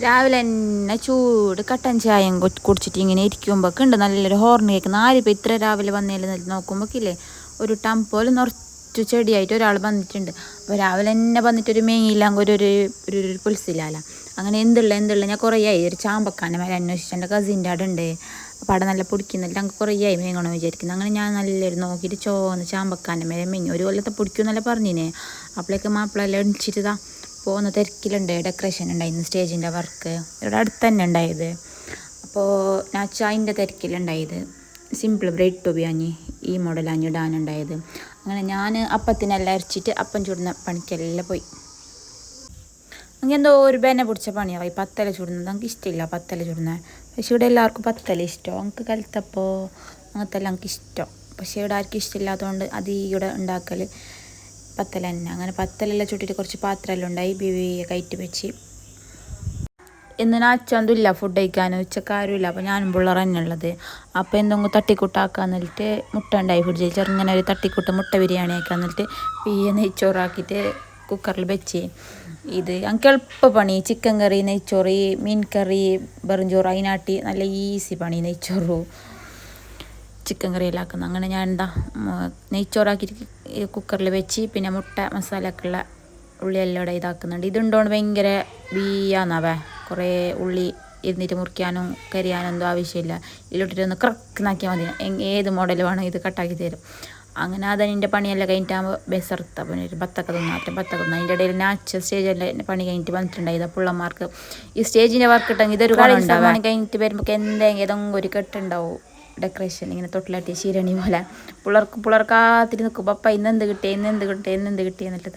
രാവിലെ തന്നെ ചൂട് കട്ടൻ ചായയും കുടിച്ചിട്ട് ഇങ്ങനെ ഇരിക്കുമ്പോൾ ഉണ്ട്. നല്ലൊരു ഹോർൺ കേൾക്കുന്ന. ആരിപ്പോൾ ഇത്ര രാവിലെ വന്നേലും നോക്കുമ്പോക്കില്ലേ? ഒരു ടംപോൽ നിറച്ചു ചെടിയായിട്ട് ഒരാൾ വന്നിട്ടുണ്ട്. അപ്പോൾ രാവിലെ തന്നെ വന്നിട്ട് ഒരു ഒരു ഒരു ഒരു പുൽസിലാല അങ്ങനെ എന്തുള്ള എന്തുള്ള ഞാൻ കുറേ ആയി ഒരു ചാമ്പക്കാനെ മേലെ അന്വേഷിച്ചു എന്റെ കസിന്റെ അവിടെ ഉണ്ട് അപ്പോൾ അവിടെ നല്ല പൊടിക്കുന്നില്ല ഞങ്ങൾക്ക് കുറേ ആയി മേങ്ങണമെന്ന് വിചാരിക്കുന്നത് അങ്ങനെ ഞാൻ നല്ലൊരു നോക്കിയിട്ട് ചോന്ന് ചാമ്പക്കാന്റെ മേലെ മെങ്ങി. ഒരു കൊല്ലത്തെ പൊടിക്കുമെന്നല്ല പറഞ്ഞിനെ. അപ്പോഴേക്ക് മാപ്പിളെല്ലാം എണിച്ചിട്ട് പോകുന്ന തിരക്കിലുണ്ട് ഡെക്കറേഷൻ ഉണ്ടായിരുന്നു സ്റ്റേജിന്റെ വർക്ക് ഇവിടെ അടുത്ത് തന്നെ ഉണ്ടായത്. അപ്പോൾ ഞാൻ ചായന്റെ തിരക്കിലുണ്ടായത്. സിമ്പിൾ ബ്രെഡ് ടോബിയാഞ്ഞ് ഈ മോഡലാഞ്ഞ് ഇടാനുണ്ടായത് അങ്ങനെ ഞാൻ അപ്പത്തിനെല്ലാം അരച്ചിട്ട് അപ്പം ചുടുന്ന പണിക്കെല്ലാം പോയി. അങ്ങനെ എന്തോ ഒരു ബെന പിടിച്ച പണിയാവും ഈ പത്തല ചുടുന്നത്. നമുക്ക് ഇഷ്ടമില്ല പത്തല ചുടുന്നത് പക്ഷേ ഇവിടെ എല്ലാവർക്കും പത്തല ഇഷ്ടം. നമുക്ക് കലത്തപ്പോൾ അങ്ങനത്തെ എല്ലാം നമുക്ക് ഇഷ്ടം. പക്ഷേ ഇവിടെ ആർക്കും ഇഷ്ടമില്ലാത്തതുകൊണ്ട് അത് ഇവിടെ ഉണ്ടാക്കൽ പത്തല തന്നെ അങ്ങനെ പത്തലെല്ലാം ചുട്ടിട്ട് കുറച്ച് പാത്രമെല്ലാം ഉണ്ടായി ബിവിയെ കയറ്റി വെച്ച്. ഇന്ന് അച്ഛന്തും ഫുഡ് കഴിക്കാൻ ഉച്ചക്കാരും അപ്പോൾ ഞാനും പിള്ളേർ തന്നെ ഉള്ളത്. അപ്പോൾ എന്തെങ്കിലും തട്ടിക്കൂട്ടാക്കാൻ എന്നിട്ട് മുട്ട ഉണ്ടായി ഫ്രിഡ്ജിൽ. ചെറുങ്ങനെ ഒരു തട്ടിക്കൂട്ട് മുട്ട ബിരിയാണി ആക്കാൻ എന്നിട്ട് പിയ്യ നെയ്ച്ചോറാക്കിയിട്ട് കുക്കറിൽ വെച്ച്. ഇത് ഞങ്ങൾക്ക് എളുപ്പ പണി. ചിക്കൻ കറി നെയ്ച്ചോറ് മീൻ കറി വെറുംചോറ് അതിനാട്ടി നല്ല ഈസി പണി നെയ്ച്ചോറു. ചിക്കൻ കറിയിലാക്കുന്നത് അങ്ങനെ ഞാൻ എന്താ നെയ്ച്ചോറാക്കിയിട്ട് കുക്കറിൽ വെച്ച് പിന്നെ മുട്ട മസാലക്കുള്ള ഉള്ള ഉള്ളിയെല്ലാം ഇവിടെ ഇതാക്കുന്നുണ്ട്. ഇതുണ്ടോണ്ട് ഭയങ്കര ബീയാന്നാവേ കുറേ ഉള്ളി ഇരുന്നിട്ട് മുറിക്കാനും കരിയാനും ഒന്നും ആവശ്യമില്ല. ഇതിലോട്ടിട്ട് ഒന്ന് ക്രക്കുന്നാക്കിയാൽ മതി. ഏത് മോഡൽ വേണം ഇത് കട്ടാക്കി തരും. അങ്ങനെ അതെന്റെ പണിയെല്ലാം കഴിഞ്ഞിട്ടാകുമ്പോൾ ബെസർത്ത. പിന്നെ ഒരു ബത്തക്ക തിന്നാറ്റം പത്തൊക്കെ തിന്നാ. അതിന്റെ ഇടയിൽ നാച്ച സ്റ്റേജെല്ലാം പണി കഴിഞ്ഞിട്ട് വന്നിട്ടുണ്ടായത് പിള്ളമാർക്ക് ഈ സ്റ്റേജിന്റെ വർക്ക് ഇട്ടെങ്കിൽ ഇതൊരു പണി കഴിഞ്ഞിട്ട് വരുമ്പോൾ എന്തെങ്കിലും ഏതെങ്കിലും ഒരു കെട്ടുണ്ടാവും ഡെക്കറേഷൻ ഇങ്ങനെ തൊട്ടിലാട്ടിയ ശീരണി പോലെ. പിള്ളേർക്ക് പിള്ളേർക്കാത്തിരി നിൽക്കുമ്പോൾ അപ്പം ഇന്നെന്ത് കിട്ടി? ഇന്നെന്ത് കിട്ടി? ഇന്നെന്ത് കിട്ടി? എന്നിട്ട്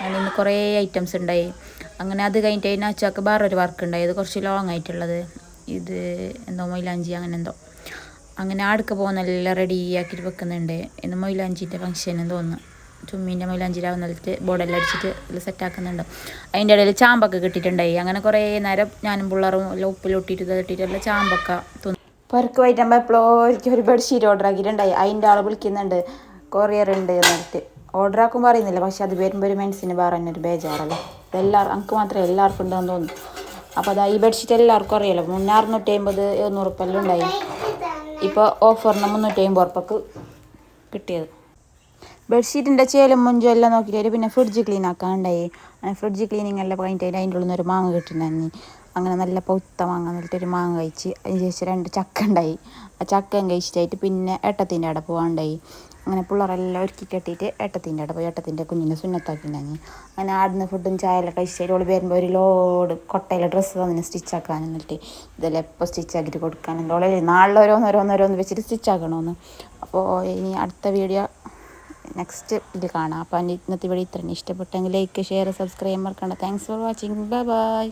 അങ്ങനെ ഇന്ന് കുറേ ഐറ്റംസ് ഉണ്ടായി. അങ്ങനെ അത് കഴിഞ്ഞിട്ട് അതിനച്ചാക്ക് വേറൊരു വർക്ക് ഉണ്ടായി. അത് കുറച്ച് ലോങ് ആയിട്ടുള്ളത്. ഇത് എന്തോ മൊയിലാഞ്ചി അങ്ങനെ എന്തോ. അങ്ങനെ ആടക്ക് റെഡി റെഡിയാക്കിയിട്ട് വെക്കുന്നുണ്ട്. ഇന്ന് മൊയിലാഞ്ചിന്റെ ഫംഗ്ഷൻ തോന്നുന്നു. ചുമ്മീന്റെ മൈലാഞ്ചി രാവുന്നിടത്ത് ബോർഡെല്ലാം അടിച്ചിട്ട് എല്ലാം സെറ്റാക്കുന്നുണ്ട് അതിന്റെ ഇടയിൽ ചാമ്പൊക്കെ കിട്ടിയിട്ടുണ്ടായി. അങ്ങനെ കുറേ നേരം ഞാനും പിള്ളേറും എല്ലാം ഉപ്പിലൊട്ടിയിട്ട് ഇട്ടിട്ട് എല്ലാം ചാമ്പൊക്കെ തിന്നു പുറക്ക് നമ്മൾ എപ്പോഴോ ഒരിക്കൽ ഒരു ബെഡ്ഷീറ്റ് ഓർഡർ ആക്കിയിട്ടുണ്ടായി. അതിന്റെ ആൾ വിളിക്കുന്നുണ്ട് കൊറിയർ ഉണ്ട് എന്നിട്ട്. ഓർഡർ ആക്കുമ്പോൾ പറയുന്നില്ല പക്ഷെ അത് വരുമ്പോൾ ഒരു മനസ്സിന് പറഞ്ഞ തന്നെ ഒരു ബേജാറല്ലേ? ഇതെല്ലാവർക്കും എനിക്ക് മാത്രമേ എല്ലാവർക്കും ഉണ്ടെന്ന് തോന്നുന്നു. അപ്പോൾ അതാ ഈ ബെഡ്ഷീറ്റ് എല്ലാവർക്കും അറിയാലോ. മുന്നൂറ്റി അമ്പത് എഴുന്നൂറ് ഉറുപ്പെല്ലാം ഉണ്ടായി. ഇപ്പോൾ ഓഫറിന് മുന്നൂറ്റി അമ്പത് ഉറുപ്പക്ക് കിട്ടിയത് ബെഡ്ഷീറ്റിന്റെ ചേലും മുഞ്ചും എല്ലാം നോക്കിയിട്ട് പിന്നെ ഫ്രിഡ്ജ് ക്ലീൻ ആക്കാനുണ്ടായി. ഫ്രിഡ്ജ് ക്ലീനിങ് എല്ലാം കഴിഞ്ഞിട്ട് അതിന്റെ ഉള്ളിൽ നിന്ന് ഒരു മാങ്ങ കിട്ടിയിട്ടുണ്ടായിരുന്നു അങ്ങനെ നല്ല പൊത്ത മാങ്ങ എന്നിട്ടൊരു മാങ്ങ കഴിച്ച് അതിന് ശേഷം രണ്ട് ചക്ക ഉണ്ടായി. ആ ചക്കയും കഴിച്ചിട്ടായിട്ട് പിന്നെ ഏട്ടത്തിന്റെ അവിടെ പോകാണ്ടായി അങ്ങനെ പിള്ളേരെല്ലാം ഒരുക്കി കെട്ടിയിട്ട് ഏട്ടത്തിന്റെ അവിടെ പോയി. ഏട്ടത്തിന്റെ കുഞ്ഞിനെ സുന്നത്താക്കിയിട്ടുണ്ടായി അങ്ങനെ ആടുന്ന ഫുഡും ചായയെല്ലാം കഴിച്ചിട്ട് ഓൾ വരുമ്പോൾ ഒരു ലോഡ് കൊട്ടയിലെ ഡ്രസ്സ് തന്നെ സ്റ്റിച്ച് ആക്കാൻ എന്നിട്ട് ഇതെല്ലാം എപ്പോൾ സ്റ്റിച്ചാക്കിയിട്ട് കൊടുക്കാൻ ഓളെ നാളെ ഓരോന്നോരോന്നോരോന്ന് വെച്ചിട്ട് സ്റ്റിച്ചാക്കണമെന്ന് അപ്പോൾ ഇനി അടുത്ത വീഡിയോ നെക്സ്റ്റ് ഇതിൽ കാണാം. അപ്പോൾ ഇന്നത്തെ വീഡിയോ ഇത്രയും ഇഷ്ടപ്പെട്ടെങ്കിൽ ലൈക്ക് ഷെയർ സബ്സ്ക്രൈബ് മറക്കണ്ട. Thanks for watching bye bye